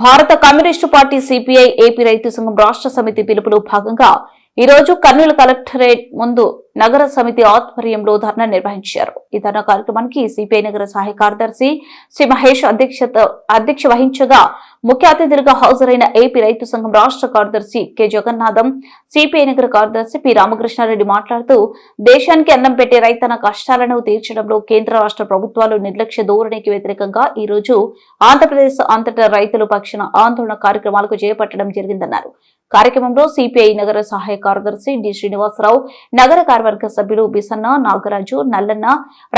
భారత communist party CPI AP రైతు సంఘం రాష్ట్ర సమితి పిలుపులో భాగంగా ఈ రోజు కర్నూలు కలెక్టరేట్ ముందు నగర సమితి ఆధ్వర్యంలో ధర్నా నిర్వహించారు. ఈ ధర్నా కార్యక్రమానికి సిపిఐ నగర సహాయ కార్యదర్శి శ్రీ మహేష్ అధ్యక్షత అధ్యక్ష వహించగా ముఖ్య అతిథులుగా హాజరైన ఏపీ రైతు సంఘం రాష్ట్ర కార్యదర్శి కె. జగన్నాథం సిపిఐ నగర కార్యదర్శి పి. రామకృష్ణారెడ్డి మాట్లాడుతూ దేశానికి అన్నం పెట్టే రైతన కష్టాలను తీర్చడంలో కేంద్ర రాష్ట్ర ప్రభుత్వాలు నిర్లక్ష్య ధోరణికి వ్యతిరేకంగా ఈ రోజు ఆంధ్రప్రదేశ్ అంతటా రైతులు పక్షణ ఆందోళన కార్యక్రమాలకు చేపట్టడం జరిగిందన్నారు. కార్యక్రమంలో సిపిఐ నగర సహాయ కార్యదర్శి డి. శ్రీనివాసరావు నగర కార్యవర్గ సభ్యులు బిసన్న నాగరాజు నల్లన్న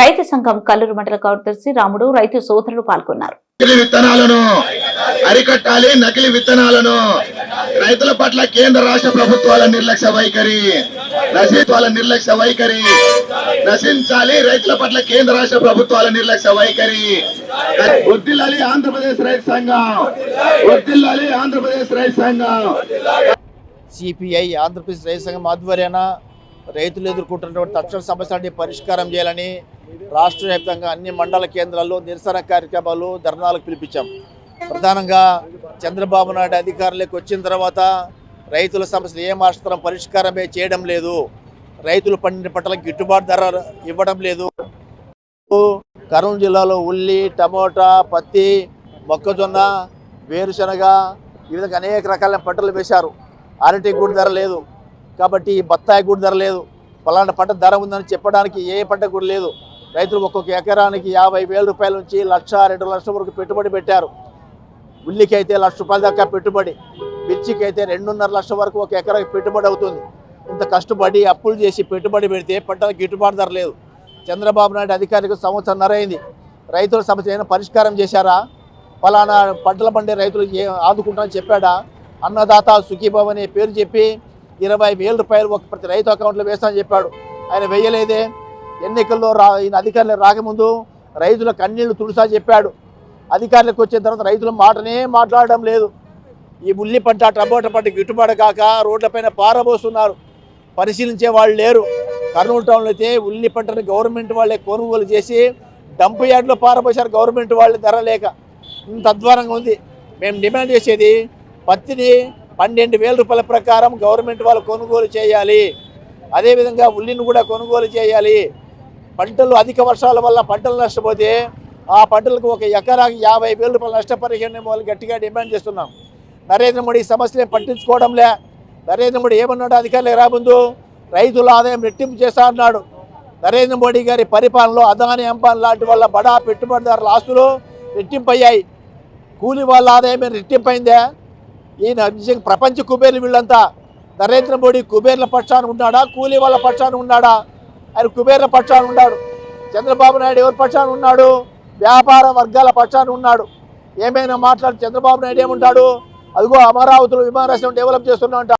రైతు సంఘం కల్లూరు మండల కార్యదర్శి రాముడు రైతు సోదరులు పాల్గొన్నారు. విత్తనాలను అరికట్టాలి నకిలీ విత్తనాలను. రైతుల పట్ల కేంద్ర రాష్ట్ర ప్రభుత్వాల నిర్లక్ష్య వైఖరి నశిత్వాల నిర్లక్ష్య వైఖరి నశించాలి రైతుల పట్ల కేంద్ర రాష్ట్ర ప్రభుత్వాల నిర్లక్ష్య వైఖరి. వర్దిల్లాలి ఆంధ్రప్రదేశ్ రైతు సంఘం వర్దిల్లాలి ఆంధ్రప్రదేశ్ రైతు సంఘం. సిపిఐ ఆంధ్రప్రదేశ్ రైతు సంఘం ఆధ్వర్యాన రైతులు ఎదుర్కొంటున్నటువంటి తక్షణ సమస్యలన్నీ పరిష్కారం చేయాలని రాష్ట్ర వ్యాప్తంగా అన్ని మండల కేంద్రాల్లో నిరసన కార్యక్రమాలు ధర్నాలకు పిలిపించాం. ప్రధానంగా చంద్రబాబు నాయుడు అధికారంలోకి వచ్చిన తర్వాత రైతుల సమస్యలు ఏ మాత్రం పరిష్కారమే చేయడం లేదు. రైతులు పండిన పంటలకు గిట్టుబాటు ధర ఇవ్వడం లేదు. కర్నూలు జిల్లాలో ఉల్లి టమోటా పత్తి మొక్కజొన్న వేరుశనగ ఈ విధంగా అనేక రకాలైన పంటలు వేశారు. అరటి కూడా ధర లేదు. కాబట్టి బత్తాయి కూడా ధర లేదు. పలానా పంట ధర ఉందని చెప్పడానికి ఏ పంట కూడా లేదు. రైతులు ఒక్కొక్క ఎకరానికి యాభై వేల రూపాయల నుంచి లక్ష రెండు లక్షల వరకు పెట్టుబడి పెట్టారు. ఉల్లికి అయితే లక్ష రూపాయల దాకా పెట్టుబడి మిర్చికి అయితే రెండున్నర లక్షల వరకు ఒక ఎకరాకి పెట్టుబడి అవుతుంది. ఇంత కష్టపడి అప్పులు చేసి పెట్టుబడి పెడితే పంటలకు గిట్టుబాటు ధర లేదు. చంద్రబాబు నాయుడు అధికారికి సంవత్సరం అయింది రైతుల సమస్య ఏమైనా పరిష్కారం చేశారా? ఫలానా పంటల పండే రైతులు ఏ ఆదుకుంటామని చెప్పాడా? అన్నదాత సుఖీభావ్ అనే పేరు చెప్పి ఇరవై వేల రూపాయలు ఒక ప్రతి రైతు అకౌంట్లో వేస్తామని చెప్పాడు. ఆయన వేయలేదే. ఎన్నికల్లో రా ఈయన అధికారులు రాకముందు రైతుల కన్నీళ్ళు తుడుసా చెప్పాడు. అధికారులకు వచ్చిన తర్వాత రైతుల మాటనే మాట్లాడడం లేదు. ఈ ఉల్లి పంట టమోటా పంట గిట్టుబాటు కాక రోడ్లపైన పారబోస్తున్నారు. పరిశీలించే వాళ్ళు లేరు. కర్నూలు టౌన్లో అయితే ఉల్లి పంటను గవర్నమెంట్ వాళ్ళే కొనుగోలు చేసి డంప్ యార్డ్లో పారబోసారు గవర్నమెంట్ వాళ్ళు ధర లేక. ఇంత అధ్వానంగా ఉంది. మేము డిమాండ్ చేసేది పత్తిని పన్నెండు వేల రూపాయల ప్రకారం గవర్నమెంట్ వాళ్ళు కొనుగోలు చేయాలి. అదేవిధంగా ఉల్లిని కూడా కొనుగోలు చేయాలి. పంటలు అధిక వర్షాల వల్ల పంటలు నష్టపోతే ఆ పంటలకు ఒక ఎకరాకి యాభై వేల రూపాయల నష్టపరిహారం వాళ్ళు గట్టిగా డిమాండ్ చేస్తున్నాం. నరేంద్ర మోడీ సమస్యలు పట్టించుకోవడంలే. నరేంద్ర మోడీ ఏమన్నాడు? అధికారులు రాముందు రైతుల ఆదాయం రెట్టింపు చేస్తా అన్నాడు. నరేంద్ర మోడీ గారి పరిపాలనలో అదాని అంబాన్ లాంటి వాళ్ళ బడా పెట్టుబడిదారుల ఆస్తులు రెట్టింపయ్యాయి. కూలి వాళ్ళ ఆదాయం రెట్టింపైందే. ఈయన నిజంగా ప్రపంచ కుబేర్లు వీళ్ళంతా. నరేంద్ర మోడీ కుబేర్ల పక్షాన ఉన్నాడా? కూలీ వాళ్ళ పక్షాన ఉన్నాడా? ఆయన కుబేర్ల పక్షాన ఉన్నాడు. చంద్రబాబు నాయుడు ఎవరి పక్షాన ఉన్నాడు? వ్యాపార వర్గాల పక్షాన ఉన్నాడు. ఏమైనా మాట్లాడి చంద్రబాబు నాయుడు ఏముంటాడు? అదిగో అమరావతిలో విమానాశ్రయం డెవలప్ చేస్తున్నా